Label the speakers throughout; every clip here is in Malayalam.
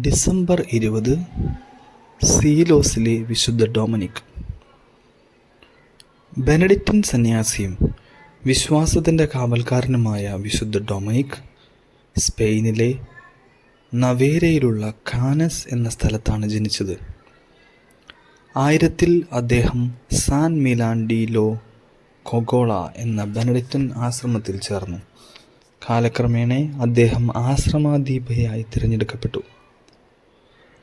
Speaker 1: ഡിസംബർ ഇരുപത് സീലോസിലെ വിശുദ്ധ ഡൊമിനിക്. ബെനഡിക്റ്റിൻ സന്യാസിയും വിശ്വാസത്തിന്റെ കാവൽക്കാരനുമായ വിശുദ്ധ ഡൊമിനിക് സ്പെയിനിലെ നവേരയിലുള്ള കാനസ് എന്ന സ്ഥലത്താണ് ജനിച്ചത്. ആയിരത്തിൽ അദ്ദേഹം San Millan de la Cogolla എന്ന ബെനഡിക്റ്റൻ ആശ്രമത്തിൽ ചേർന്നു. കാലക്രമേണ അദ്ദേഹം ആശ്രമാധീപയായി തിരഞ്ഞെടുക്കപ്പെട്ടു.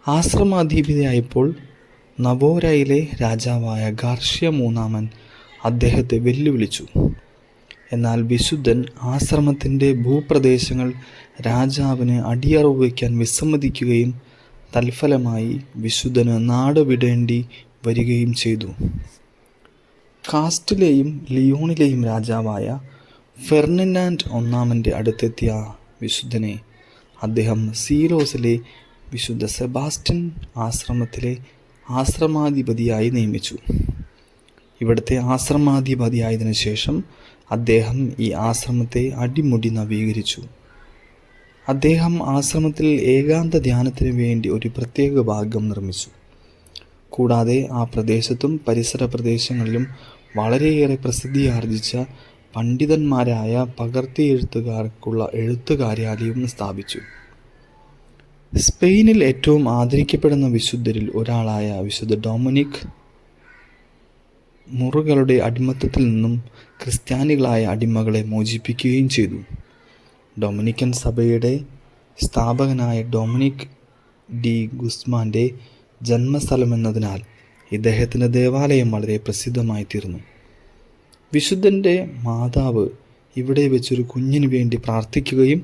Speaker 1: ആശ്രമാധീപതയായപ്പോൾ നവോരയിലെ രാജാവായ ഗാർഷ്യ മൂന്നാമൻ അദ്ദേഹത്തെ വെല്ലുവിളിച്ചു. എന്നാൽ വിശുദ്ധൻ ആശ്രമത്തിന്റെ ഭൂപ്രദേശങ്ങൾ രാജാവിന് അടിയറവ് വയ്ക്കാൻ വിസമ്മതിക്കുകയും തൽഫലമായി വിശുദ്ധന് നാട് വിടേണ്ടി വരികയും ചെയ്തു. കാസ്റ്റിലെയും ലിയോണിലെയും രാജാവായ ഫെർണിനാൻഡ് ഒന്നാമന്റെ അടുത്തെത്തിയ വിശുദ്ധനെ അദ്ദേഹം സീലോസിലെ വിശുദ്ധ സെബാസ്റ്റ്യൻ ആശ്രമത്തിലെ ആശ്രമാധിപതിയായി നിയമിച്ചു. ഇവിടുത്തെ ആശ്രമാധിപതിയായതിനു ശേഷം അദ്ദേഹം ഈ ആശ്രമത്തെ അടിമുടി നവീകരിച്ചു. അദ്ദേഹം ആശ്രമത്തിൽ ഏകാന്ത ധ്യാനത്തിന് വേണ്ടി ഒരു പ്രത്യേക ഭാഗം നിർമ്മിച്ചു. കൂടാതെ ആ പ്രദേശത്തും പരിസര പ്രദേശങ്ങളിലും വളരെയേറെ പ്രസിദ്ധിയാർജിച്ച പണ്ഡിതന്മാരായ പകർത്തിയെഴുത്തുകാർക്കുള്ള എഴുത്തു കാര്യാലയം സ്ഥാപിച്ചു. സ്പെയിനിൽ ഏറ്റവും ആദരിക്കപ്പെടുന്ന വിശുദ്ധരിൽ ഒരാളായ വിശുദ്ധ ഡൊമിനിക് മുറുകളുടെ അടിമത്തത്തിൽ നിന്നും ക്രിസ്ത്യാനികളായ അടിമകളെ മോചിപ്പിക്കുകയും ചെയ്തു. ഡൊമിനിക്കൻ സഭയുടെ സ്ഥാപകനായ ഡൊമിനിക് ഡി ഗുസ്മാന്റെ ജന്മസ്ഥലമെന്നതിനാൽ ഇദ്ദേഹത്തിന്റെ ദേവാലയം വളരെ പ്രസിദ്ധമായി തീർന്നു വിശുദ്ധന്റെ മാതാവ് ഇവിടെ വെച്ചൊരു കുഞ്ഞിന് വേണ്ടി പ്രാർത്ഥിക്കുകയും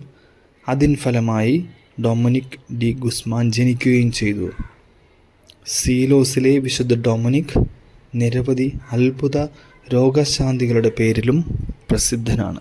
Speaker 1: അതിൻ ഫലമായി ഡൊമിനിക് ഡി ഗുസ്മാൻ ജനിക്കുകയും ചെയ്തു. സീലോസിലെ വിശുദ്ധ ഡൊമിനിക് നിരവധി അത്ഭുത രോഗശാന്തികളുടെ പേരിലും പ്രസിദ്ധനാണ്.